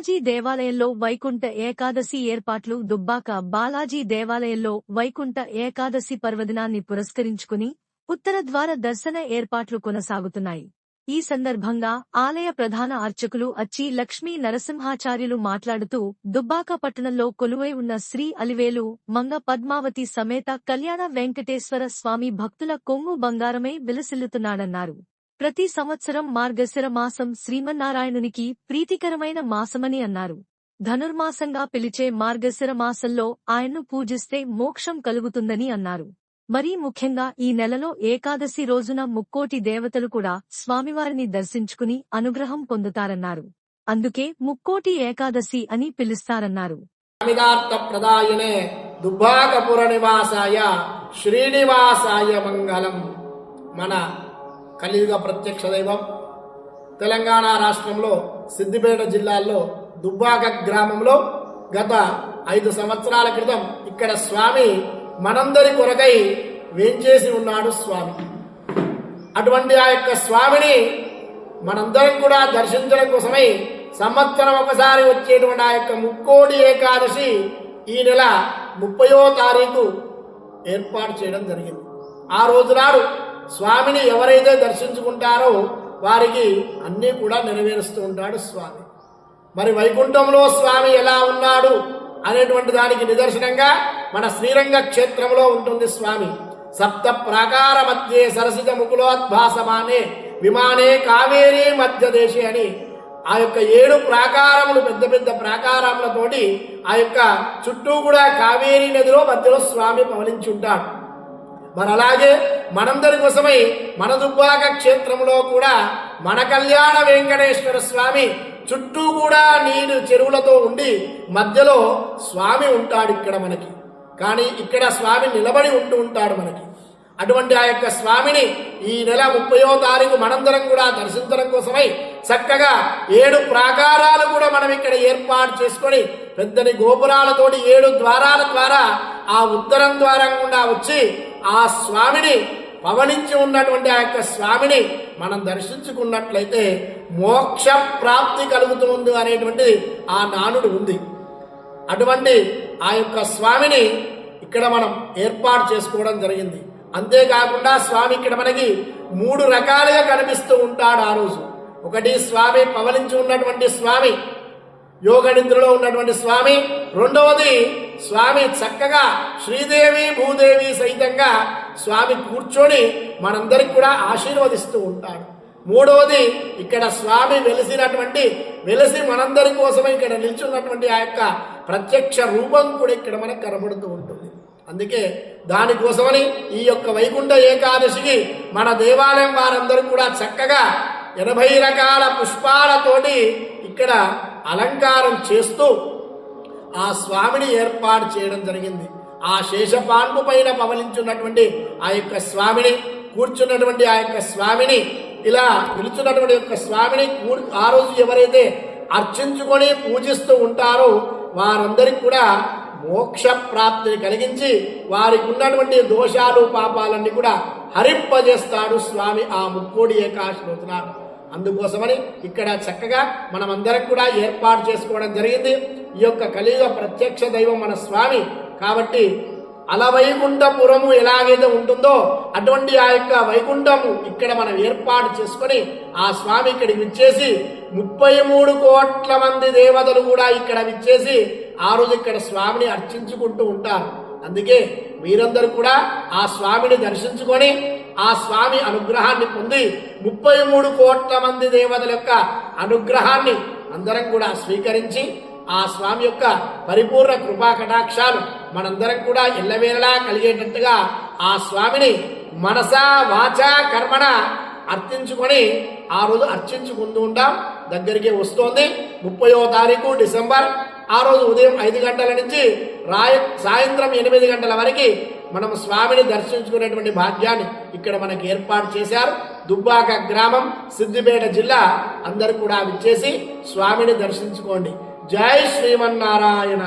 బాలాజీ దేవాలయంలో వైకుంఠ ఏకాదశి ఏర్పాట్లు దుబ్బాక బాలాజీ దేవాలయంలో వైకుంఠ ఏకాదశి పర్వదినాన్ని పురస్కరించుకుని ఉత్తర ద్వార దర్శన ఏర్పాట్లు కొనసాగుతున్నాయి. ఈ సందర్భంగా ఆలయ ప్రధాన అర్చకులు అచ్చి లక్ష్మీ నరసింహాచార్యులు మాట్లాడుతూ దుబ్బాక పట్టణంలో కొలువై ఉన్న శ్రీ అలివేలు మంగ పద్మావతి సమేత కళ్యాణ వెంకటేశ్వర స్వామి భక్తుల కొంగు బంగారమై విలసిల్లుతున్నాడన్నారు. ప్రతి సంవత్సరం మార్గశిర మాసం శ్రీమన్నారాయణునికి ప్రీతికరమైన మాసమని అన్నారు. ధనుర్మాసంగా పిలిచే మార్గశిర మాసంలో ఆయన్ను పూజిస్తే మోక్షం కలుగుతుందని అన్నారు. మరీ ముఖ్యంగా ఈ నెలలో ఏకాదశి రోజున ముక్కోటి దేవతలు కూడా స్వామివారిని దర్శించుకుని అనుగ్రహం పొందుతారన్నారు. అందుకే ముక్కోటి ఏకాదశి అని పిలుస్తారన్నారు. ప్రదాయనే నివాసాయ శ్రీనివాసాయ మంగళం. మన కలియుగ ప్రత్యక్ష దైవం. తెలంగాణ రాష్ట్రంలో సిద్దిపేట జిల్లాలో దుబ్బాక గ్రామంలో గత ఐదు సంవత్సరాల క్రితం ఇక్కడ స్వామి మనందరి కొరకై వేంచేసి ఉన్నాడు స్వామి. అటువంటి ఆ యొక్క స్వామిని మనందరం కూడా దర్శించడం కోసమై సంవత్సరం ఒకసారి వచ్చేటువంటి ఆ యొక్క ముక్కోడి ఏకాదశి ఈ నెల ముప్పయో తారీఖు ఏర్పాటు చేయడం జరిగింది. ఆ రోజు నాడు స్వామిని ఎవరైతే దర్శించుకుంటారో వారికి అన్నీ కూడా నెరవేరుస్తూ ఉంటాడు స్వామి. మరి వైకుంఠంలో స్వామి ఎలా ఉన్నాడు అనేటువంటి దానికి నిదర్శనంగా మన శ్రీరంగ క్షేత్రంలో ఉంటుంది స్వామి. సప్త ప్రాకార మధ్యే సరసిత ముకులోద్భాసమానే విమానే కావేరీ మధ్య దేశే అని ఆ యొక్క ఏడు ప్రాకారములు పెద్ద పెద్ద ప్రాకారములతోటి ఆ యొక్క చుట్టూ కూడా కావేరీ నదిలో మధ్యలో స్వామి పవనించి ఉంటాడు మరి అలాగే మనందరి కోసమై మన దుబ్బాక క్షేత్రంలో కూడా మన కళ్యాణ వెంకటేశ్వర స్వామి చుట్టూ కూడా నీరు చెరువులతో ఉండి మధ్యలో స్వామి ఉంటాడు ఇక్కడ మనకి. కానీ ఇక్కడ స్వామి నిలబడి ఉంటూ ఉంటాడు మనకి. అటువంటి ఆ యొక్క స్వామిని ఈ నెల ముప్పయో తారీఖు మనందరం కూడా దర్శించడం కోసమై చక్కగా ఏడు ప్రాకారాలు కూడా మనం ఇక్కడ ఏర్పాటు చేసుకొని పెద్దని గోపురాలతోటి ఏడు ద్వారాల ద్వారా ఆ ఉత్తరం ద్వారం గుండా వచ్చి ఆ స్వామిని పవనించి ఉన్నటువంటి ఆ యొక్క స్వామిని మనం దర్శించుకున్నట్లయితే మోక్ష ప్రాప్తి కలుగుతుంది అనేటువంటిది ఆ నానుడు ఉంది. అటువంటి ఆ యొక్క స్వామిని ఇక్కడ మనం ఏర్పాటు చేసుకోవడం జరిగింది. అంతేకాకుండా స్వామి ఇక్కడ మనకి మూడు రకాలుగా కనిపిస్తూ ఉంటాడు ఆ రోజు. ఒకటి స్వామి పవలించి ఉన్నటువంటి స్వామి యోగ నిద్రలో ఉన్నటువంటి స్వామి రెండవది స్వామి చక్కగా శ్రీదేవి భూదేవి సహితంగా స్వామి కూర్చొని మనందరికి కూడా ఆశీర్వదిస్తూ ఉంటాడు. మూడవది ఇక్కడ స్వామి వెలిసినటువంటి వెలిసి మనందరి కోసమే ఇక్కడ నిల్చున్నటువంటి ఆ యొక్క ప్రత్యక్ష రూపం కూడా ఇక్కడ మనకు కనబడుతూ ఉంటుంది. అందుకే దానికోసమని ఈ యొక్క వైకుంఠ ఏకాదశికి మన దేవాలయం వారందరూ కూడా చక్కగా ఎనభై రకాల పుష్పాలతోటి ఇక్కడ అలంకారం చేస్తూ ఆ స్వామిని ఏర్పాటు చేయడం జరిగింది. ఆ శేషపాన్పు పైన పవలించున్నటువంటి ఆ యొక్క స్వామిని కూర్చున్నటువంటి ఆ యొక్క స్వామిని ఇలా పిలుచున్నటువంటి యొక్క స్వామిని కూ- ఆ రోజు ఎవరైతే అర్చించుకొని పూజిస్తూ ఉంటారో వారందరికి కూడా మోక్ష ప్రాప్తిని కలిగించి వారికి ఉన్నటువంటి దోషాలు పాపాలన్నీ కూడా హరింపజేస్తాడు స్వామి ఆ ముక్కోడి ఏకాశి అందుకోసమని ఇక్కడ చక్కగా మనమందరం కూడా ఏర్పాటు చేసుకోవడం జరిగింది. ఈ యొక్క కలియుగ ప్రత్యక్ష దైవం మన స్వామి. కాబట్టి అలవైకుంఠపురము ఎలాగైతే ఉంటుందో అటువంటి ఆ యొక్క వైకుంఠము ఇక్కడ మనం ఏర్పాటు చేసుకొని ఆ స్వామి ఇక్కడికి విచ్చేసి ముప్పై మూడు కోట్ల మంది దేవతలు కూడా ఇక్కడ విచ్చేసి ఆ రోజు ఇక్కడ స్వామిని అర్చించుకుంటూ ఉంటారు. అందుకే మీరందరూ కూడా ఆ స్వామిని దర్శించుకొని ఆ స్వామి అనుగ్రహాన్ని పొంది ముప్పై మూడు కోట్ల మంది దేవతల యొక్క అనుగ్రహాన్ని అందరం కూడా స్వీకరించి ఆ స్వామి యొక్క పరిపూర్ణ కృపా కటాక్షాలు మనందరం కూడా ఎల్లవేళలా కలిగేటట్టుగా ఆ స్వామిని మనసా వాచా కర్మణ అర్థించుకొని ఆ రోజు అర్చించుకుంటూ ఉంటాం. దగ్గరికి వస్తోంది ముప్పయో తారీఖు డిసెంబర్. ఆ రోజు ఉదయం ఐదు గంటల నుంచి రాయ సాయంత్రం ఎనిమిది గంటల వరకు మనం స్వామిని దర్శించుకునేటువంటి భాగ్యాన్ని ఇక్కడ మనకి ఏర్పాటు చేశారు. దుబ్బాక గ్రామం సిద్దిపేట జిల్లా అందరూ కూడా విచ్చేసి స్వామిని దర్శించుకోండి. జై శ్రీమన్నారాయణ.